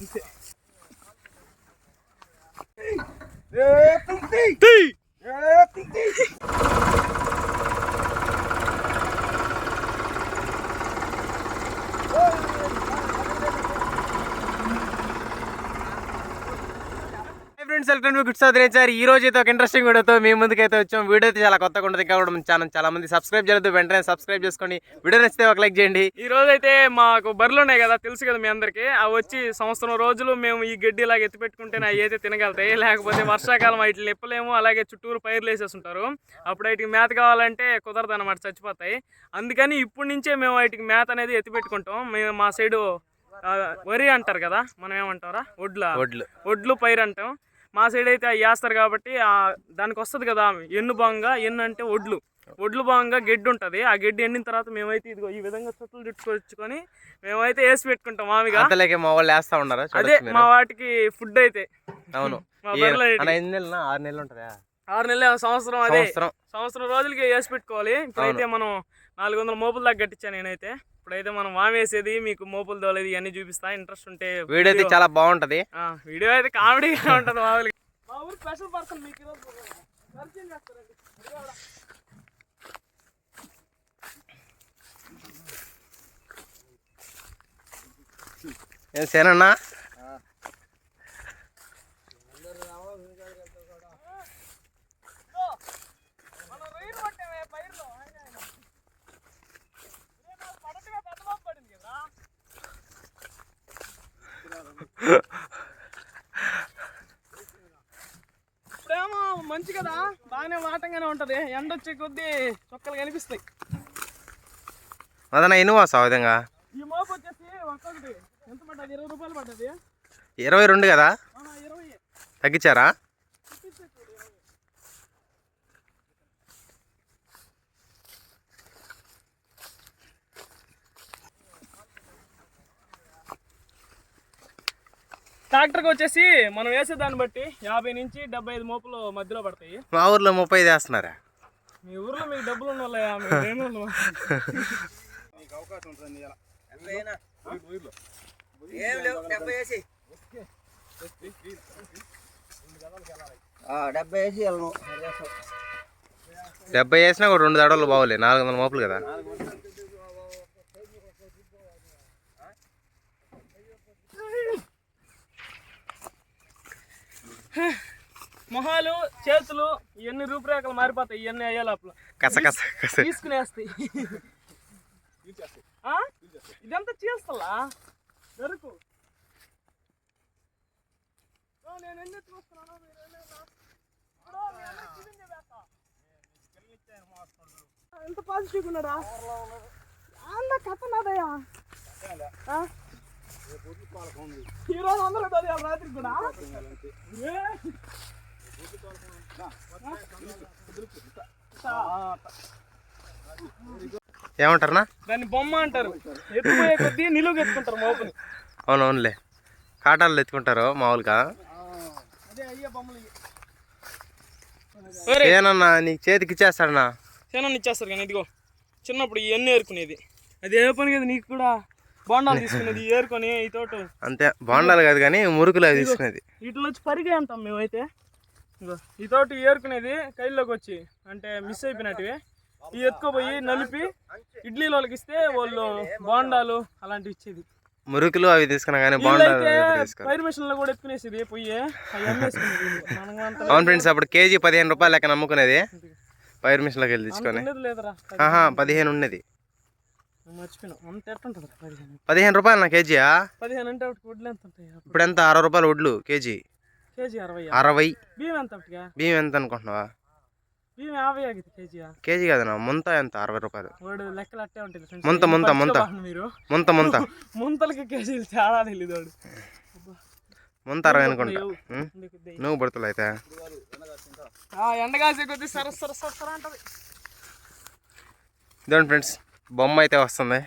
అంతే friends welcome to good sir ఈ రోజు అయితే ఒక ఇంట్రెస్టింగ్ వీడియోతో మీ ముందుకు అయితే వచ్చాం. వీడియో అయితే చాలా కొత్తగా ఉంటుంది కూడా మన ఛానల్ చాలా మంది సబ్స్క్రైబ్ చేయలేదు. వెంటనే సబ్స్క్రైబ్ చేసుకోండి వీడియో నచ్చితే ఒక లైక్ చేయండి. ఈ రోజు అయితే మాకు బర్రెలు ఉన్నాయి కదా తెలుసు కదా మీ అందరికి. అవి వచ్చి సంవత్సరం రోజులు మేము ఈ గడ్డి ఇలాగ ఎత్తి పెట్టుకుంటేనే అవి అయితే తినగలుగుతాయి లేకపోతే వర్షాకాలం వాటిని నిప్పలేము అలాగే చుట్టూరు పైర్లు వేసేస్తుంటారు అప్పుడు వాటికి మేత కావాలంటే కుదరదు అనమాట చచ్చిపోతాయి. అందుకని ఇప్పటి నుంచే మేము వాటికి మేత అనేది ఎత్తి పెట్టుకుంటాం. మేము మా సైడు వరి అంటారు కదా మనం ఏమంటారా? ఒడ్ల వడ్లు. ఒడ్లు పైరు అంటాం. మా సైడ్ అయితే అవి వేస్తారు కాబట్టి ఆ దానికి వస్తుంది కదా ఎన్ను భాగంగా ఎన్ను అంటే ఒడ్లు. ఒడ్లు భాగంగా గడ్డి ఉంటుంది. ఆ గడ్డి ఎండిన తర్వాత మేమైతే ఇదిగో ఈ విధంగా చుట్టలు చుట్టుకొచ్చుకొని మేమైతే వేసి పెట్టుకుంటాం మామిగా. అంతలేకే మా వాళ్ళు వేస్తా ఉన్నారా అదే మా. వాటికి ఫుడ్ అయితే. అవును. ఎన్ని నెలలు ఆరు నెలలు ఉంటుందా? ఆరు నెలలు సంవత్సరం అదే. సంవత్సరం. సంవత్సరం రోజులకి వేసి పెట్టుకోవాలి. ఇప్పుడైతే మనం నాలుగు వందల మోపులు దాకా కట్టించాను నేనైతే. ఇప్పుడైతే మనం వామేసేది మీకు మోపులు తోలేది ఇవన్నీ చూపిస్తా. ఇంట్రెస్ట్ ఉంటే వీడియో అయితే చాలా బాగుంటది. ఆ, వీడియో అయితే కామెడీగా ఉంటుంది మామూలుగా. మా ఊరు స్పెషల్ పర్సన్ మీకు ఈరోజు పరిచయం చేస్తారండి. అదిగోడా. ఏం సేనన్నా ఇదిగో, మనం రొయ్యలు పట్టామే పైరులో, ఆయన ఆయన. ఇదే నాకు పడటమే పెద్ద లోపు పడింది కదా. ఇప్పుడేమో మంచి కదా వాటంగానే ఉంటది. ఎండ వచ్చే కొద్దీ చొక్కలు కనిపిస్తాయి. మదన ఎన్ని వాసా విధంగా? ఈ మోపు వచ్చేసి ఒక్కొక్కటి. ఎంత పడ్డది? ఇరవై రూపాయలు పడ్డది. ఇరవై రెండు కదా? ఇరవై. తగ్గించారా? ట్రాక్టర్కి వచ్చేసి మనం వేసే దాన్ని బట్టి యాభై నుంచి డెబ్బై ఐదు మోపులు మధ్యలో పడతాయి. మా ఊర్లో ముప్పై ఐదు వేస్తున్నారా? మీ ఊర్లో మీకు డబ్బులు ఉన్న వాళ్ళయా మేము ఏమో డెబ్బై వేసి. వెళ్ళను డెబ్బై వేసినా కూడా రెండు దడవలు బాగోలే నాలుగు వందల మోపులు కదా. మొహాలు చేతులు ఇవన్నీ రూపురేఖలు మారిపోతాయి ఇవన్నీ అయ్యే లోపల. కస కస కస. తీసుకునేస్తాయి. ఆ? ఇదంతా చేస్తలా? దొరుకు నేను ఎన్ని ఎంత పాజిటివ్ ఉన్నాడా? అన్న కథ నాదయ్యా? ఈ రోజు అందరూ చదివాలి రాత్రికి కూడా? ఏమంటారనా దాన్ని బొమ్మ అంటారు. కొద్దీ నిలువుగా ఎత్తుకుంటారు మోపుని అవును అవునులే కాటాలు ఎత్తుకుంటారు మామూలుగా. ఏనన్నా నీకు చేతికి ఇచ్చేస్తాడన్నా? శనం ఇచ్చేస్తారు కానీ ఇదిగో చిన్నప్పుడు ఇవన్నీ ఏరుకునేది. అది ఏ పని కదా నీకు కూడా? బోండాలు తీసుకునేది ఏరుకొని ఈ తోట. అంతే బాగుండాలి కాదు కానీ మురుకులు అవి తీసుకునేది వీటిలో వచ్చి పరిగే అంటాం మేమైతే ఈ తోట ఏరుకునేది కైల్లోకి వచ్చి అంటే మిస్ అయిపోయినట్టువి. ఇవి ఎత్తుకోపోయి నలిపి ఇడ్లీలో వాళ్ళకి ఇస్తే వాళ్ళు బోండాలు అలాంటివి ఇచ్చేది. మురుకులు అవి తీసుకున్నా కానీ తీసుకో పైరు మిషన్లో కూడా ఎత్తుకునేసేది పొయ్యి అవును ఫ్రెండ్స్ అప్పుడు కేజీ పదిహేను రూపాయలు లెక్క నమ్ముకునేది పైరు మిషన్లోకి వెళ్ళి తీసుకొని. పదిహేను ఉన్నది. పదిహేను రూపాయలు నా కేజీయా పదిహేను అంటే ఒకటి వడ్లు ఎంత ఉంటాయి? ఇప్పుడు ఎంత? అరవై రూపాయలు వడ్లు కేజీ. కేజీ అరవై. అరవై. బియ్యం ఎంత ఒకటిగా? బియ్యం ఎంత అనుకుంటున్నావా? బియ్యం యాభై కేజీ కదనా ముంత ఎంత? అరవై రూపాయలు. లెక్కలు అట్టే ఉంటుంది. ముంత, ముంత, ముంత. మీరు? ముంత ముంత. ముంతలకి కేజీలు తేడా తెలియదు ముంత అరవై అనుకుంటా. నువ్వు పడుతులు అయితే. ఎండగాసే కొద్ది సర సర సర సర అంటది. ఇదండి ఫ్రెండ్స్ బొమ్మ అయితే వస్తుంది.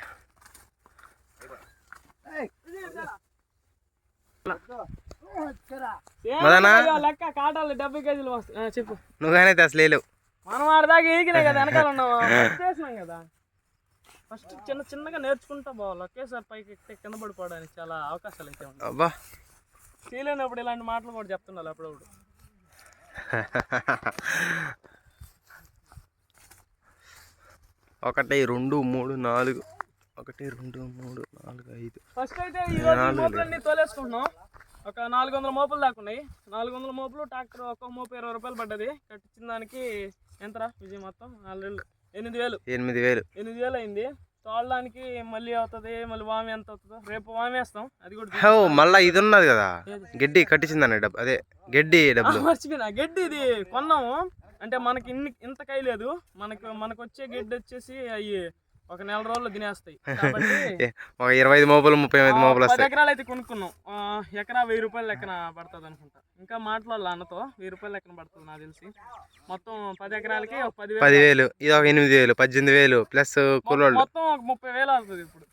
డెబ్బై కేజీలు చెప్పు నువ్వుగానైతే అసలు లేవు మనం ఆడదాకా ఈగినే కదా వెనకాల ఫస్ట్ చేసినాం కదా ఫస్ట్ చిన్న చిన్నగా నేర్చుకుంటా పోవాలి ఒకేసారి పైకి ఎక్కితే కింద పడిపోవడానికి చాలా అవకాశాలు అయితే ఉన్నాయి అబ్బా. చేయలేనప్పుడు ఇలాంటి మాటలు కూడా చెప్తుండాలి అప్పుడప్పుడు. ఒకటి రెండు మూడు నాలుగు. ఒకటి రెండు మూడు నాలుగు ఐదు. ఫస్ట్ అయితే ఈ రోజు ఈ మోపులన్నీ తోలేసుకుంటున్నాం. ఒక నాలుగు వందల మోపులు దాకా ఉన్నాయి. నాలుగు వందల మోపులు ట్రాక్టర్ ఒక్కొక్క మోపు ఇరవై రూపాయలు పడ్డది. కట్టించిన దానికి ఎంతరా? విజయ్ మొత్తం నాలుగు వేలు. ఎనిమిది వేలు. ఎనిమిది వేలు. ఎనిమిది వేలు అయింది. తోలడానికి మళ్ళీ అవుతుంది మళ్ళీ వామి ఎంత అవుతుందో. రేపు వామి వేస్తాం. అది కూడా మళ్ళా ఇది ఉన్నది కదా. గడ్డి కట్టించిందన్న డబ్బు. అదే గడ్డి ఆ, డబ్బులు మర్చిపోయినా. గడ్డి ఇది కొన్నాము. అంటే మనకి ఇన్ని ఇంత కాయ లేదు. మనకు మనకు వచ్చే గడ్డి వచ్చేసి అవి ఒక నెల రోజులు తినేస్తాయి. ఒక ఇరవై ఐదు మోపులు ముప్పై ఐదు మోపులు పది వస్తాయి. ఎకరాలు అయితే కొనుక్కున్నాం. ఎకరా వెయ్యి రూపాయలు లెక్కన పడుతుంది అనుకుంటా. ఇంకా మాట్లాడాలి అన్నతో వెయ్యి రూపాయలు లెక్కన పడుతుంది నాకు తెలిసి. మొత్తం పది ఎకరాలకి ఒక పది వేలు పదివేలు ఇది ఒక ఎనిమిది వేలు పద్దెనిమిది వేలు ప్లస్ కూలోళ్ళు మొత్తం ఒక ముప్పై వేలు అవుతుంది ఇప్పుడు.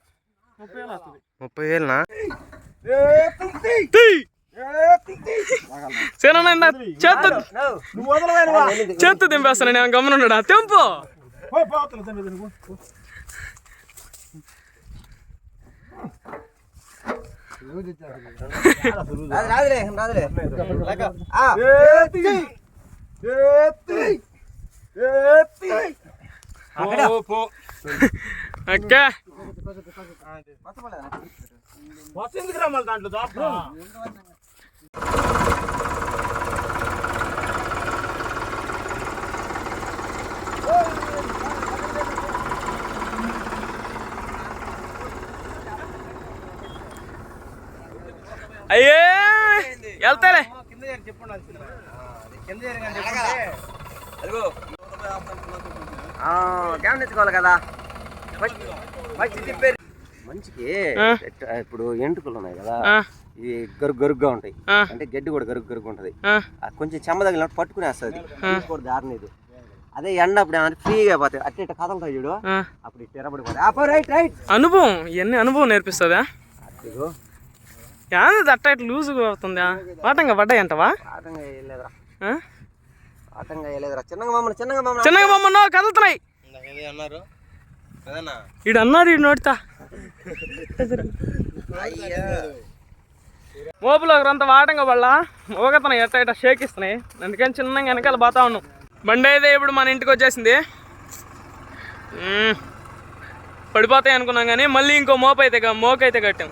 ముప్పై వేలు అవుతుంది. ముప్పై వేలునా? సేనన్న చేత చేత దింపేస్తాను నేను గమనున్నాడా తెంపు! అక్క. అయ్యే వెళ్తాలే. గమనించుకోవాలి కదా మంచికి ఇప్పుడు ఎంటుకలు ఉన్నాయి కదా. ఇవి గరుగు గరుగ్గా ఉంటాయి. అంటే గడ్డి కూడా గరుగు గరుగు ఉంటది. కొంచెం చెమ్మ తగిలినట్టు పట్టుకునేస్తుంది కూడా దారినిది. అదే ఎండ అప్పుడు ఫ్రీగా పోతాయి అట్ట ఇట్ట కదలుతాయి చూడు. ఆ. అప్పుడు ఇట్ట ఎరబడిపోతాయి అప్ప రైట్ రైట్. అనుభవం ఇవన్నీ అనుభవం నేర్పిస్తుందా? యాది అట్ట ఇట్లా లూజుగా అవుతుందా వాటంగా పడ్డాయి అంటవా? ఆటంగా వేయలేదురా. వేయలేదురా. చిన్నగా మమ్మల్ని చిన్నగా మమ్మల్ని చిన్నగా బొమ్మను కదులుతున్నాయి. అన్నారు? ఈడు అన్నాడు ఈడు నోటితా. మోపులో ఒకరంతా వాటంగా పడలా ఊగతున్నాయి ఎట్ట ఇట్ట షేక్ ఇస్తున్నాయి అందుకని చిన్నగా వెనకాల పోతా ఉన్నాం. బండి అయితే ఇప్పుడు మన ఇంటికి వచ్చేసింది. పడిపోతాయి అనుకున్నాం కానీ మళ్ళీ ఇంకో మోపు అయితే గా- మోకు అయితే కట్టాం.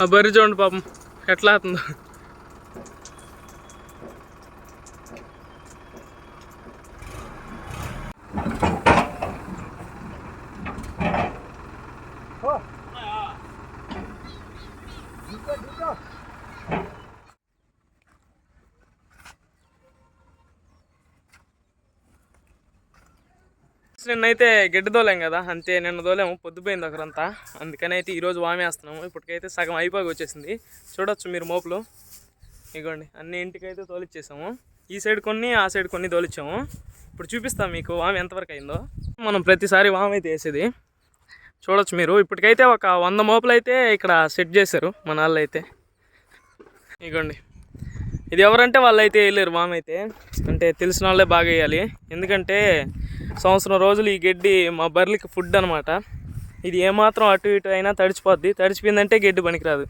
ఆ బర్రి చూడండి పాపం. ఎట్లా అవుతుందో నిన్నైతే గడ్డి దోలేం కదా అంతే నిన్న దోలేము పొద్దుపోయింది ఒకరంతా అందుకని అయితే ఈరోజు వామేస్తున్నాము ఇప్పటికైతే సగం అయిపోయి వచ్చేసింది. చూడొచ్చు మీరు మోపులు. ఇగోండి అన్ని ఇంటికైతే తోలిచ్చేసాము. ఈ సైడ్ కొన్ని ఆ సైడ్ కొన్ని తోలిచ్చాము. ఇప్పుడు చూపిస్తాం మీకు వామి ఎంతవరకు అయిందో. మనం ప్రతిసారి వామ్ అయితే వేసేది. చూడొచ్చు మీరు. ఇప్పటికైతే ఒక వంద మోపులు అయితే ఇక్కడ సెట్ చేశారు మన వాళ్ళు అయితే ఇగోండి ఇది ఎవరంటే వాళ్ళు అయితే వెళ్ళారు వామ్ అయితే అంటే తెలిసిన వాళ్ళే బాగా వేయాలి. ఎందుకంటే సంవత్సరం రోజులు ఈ గడ్డి మా బర్రెలకి ఫుడ్ అనమాట ఇది ఏమాత్రం అటు ఇటు అయినా తడిచిపోద్ది. తడిచిపోయిందంటే గడ్డి పనికిరాదు.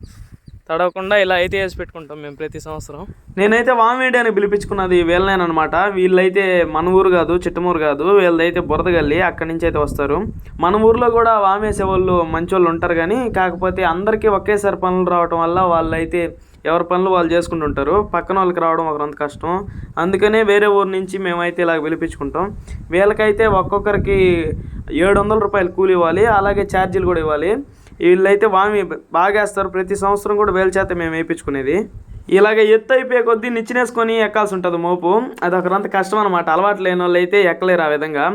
తడవకుండా ఇలా అయితే వేసి పెట్టుకుంటాం మేము ప్రతి సంవత్సరం. నేనైతే వామేడి అని పిలిపించుకున్నది వీళ్ళనేనమాట వీళ్ళైతే మన ఊరు కాదు చిట్టమూరు కాదు. వీళ్ళదైతే బురదగల్లి అక్కడి నుంచి అయితే వస్తారు. మన ఊర్లో కూడా వామేసే వాళ్ళు మంచి వాళ్ళు ఉంటారు కానీ కాకపోతే అందరికీ ఒకేసారి పనులు రావటం వల్ల వాళ్ళైతే ఎవరి పనులు వాళ్ళు చేసుకుంటుంటారు. పక్కన వాళ్ళకి రావడం ఒకరంత కష్టం. అందుకనే వేరే ఊరు నుంచి మేమైతే ఇలా పిలిపించుకుంటాం. వీళ్ళకైతే ఒక్కొక్కరికి ఏడు వందల రూపాయలు కూలి ఇవ్వాలి. అలాగే ఛార్జీలు కూడా ఇవ్వాలి. వీళ్ళైతే వామి బాగా వేస్తారు. ప్రతి సంవత్సరం కూడా వేల చేత మేము వేయించుకునేది. ఇలాగ ఎత్తు అయిపోయే కొద్దీ నిచ్చినేసుకొని ఎక్కాల్సి ఉంటుంది మోపు. అది ఒకరంత కష్టం అనమాట అలవాటు లేని వాళ్ళు అయితే ఎక్కలేరు ఆ విధంగా.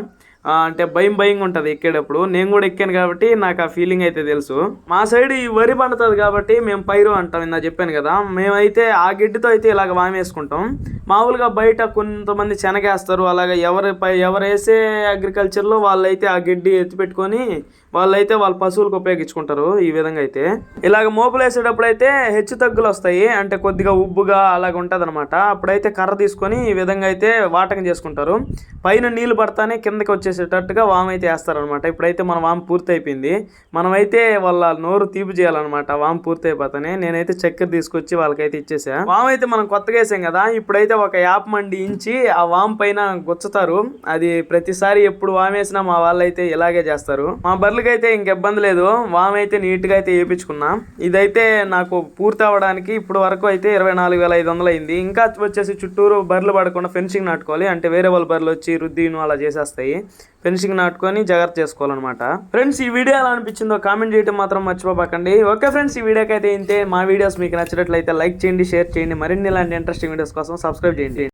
అంటే భయం భయంగా ఉంటుంది ఎక్కేటప్పుడు. నేను కూడా ఎక్కాను కాబట్టి నాకు ఆ ఫీలింగ్ అయితే తెలుసు. మా సైడ్ ఈ వరి పండుతుంది కాబట్టి మేము పైరు అంటాం ఇందా చెప్పాను కదా. మేమైతే ఆ గిడ్డతో అయితే ఇలాగ వామేసుకుంటాం మామూలుగా బయట కొంతమంది శనగేస్తారు అలాగే ఎవరి పై ఎవరు వేసే అగ్రికల్చర్లో వాళ్ళైతే ఆ గడ్డి ఎత్తిపెట్టుకొని వాళ్ళైతే వాళ్ళ పశువులకు ఉపయోగించుకుంటారు ఈ విధంగా అయితే. ఇలాగ మోపులు వేసేటప్పుడు అయితే హెచ్చు తగ్గులు వస్తాయి. అంటే కొద్దిగా ఉబ్బుగా అలాగ ఉంటుంది అనమాట అప్పుడైతే కర్ర తీసుకొని ఈ విధంగా అయితే వాటకం చేసుకుంటారు. పైన నీళ్ళు పడతానే కిందకి వచ్చేసి చేసేటట్టుగా వామ్ అయితే వేస్తారనమాట ఇప్పుడైతే మన వామ్ పూర్తి అయిపోయింది మనమైతే వాళ్ళ నోరు తీపి చేయాలన్నమాట వామ్ పూర్తి అయిపోతానే నేనైతే చక్కెర తీసుకొచ్చి వాళ్ళకైతే ఇచ్చేసా. వామ్ అయితే మనం కొత్తగా వేసాం కదా ఇప్పుడైతే ఒక యాప్ మండి ఇంచి ఆ వామ్ పైన గుచ్చుతారు. అది ప్రతిసారి ఎప్పుడు వామ్ వేసినా మా వాళ్ళైతే ఇలాగే చేస్తారు. మా బర్రెలకైతే అయితే ఇంక ఇబ్బంది లేదు. వామ్ అయితే నీట్గా అయితే వేయించుకున్నా. ఇదైతే నాకు పూర్తి అవ్వడానికి ఇప్పుడు వరకు అయితే ఇరవై నాలుగు వేల ఐదు వందలు అయింది. ఇంకా వచ్చేసి చుట్టూరు బర్రెలు పడకుండా ఫెన్సింగ్ నాటుకోవాలి. అంటే వేరే వాళ్ళ బర్రెలు వచ్చి రుద్దీను అలా చేసేస్తాయి. ఫెన్సింగ్ నాటుకొని జాగ్రత్త చేసుకోవాలన్నమాట. ఫ్రెండ్స్ ఈ వీడియో ఎలా అనిపించిందో కామెంట్ చేయడం మాత్రం మర్చిపోకండి ఓకే ఫ్రెండ్స్ ఈ వీడియోకి అయితే ఇంతే. మా వీడియోస్ మీకు నచ్చినట్లయితే లైక్ చేయండి షేర్ చేయండి. మరిన్ని ఇలాంటి ఇంట్రెస్టింగ్ వీడియోస్ కోసం సబ్స్క్రైబ్ చేయండి.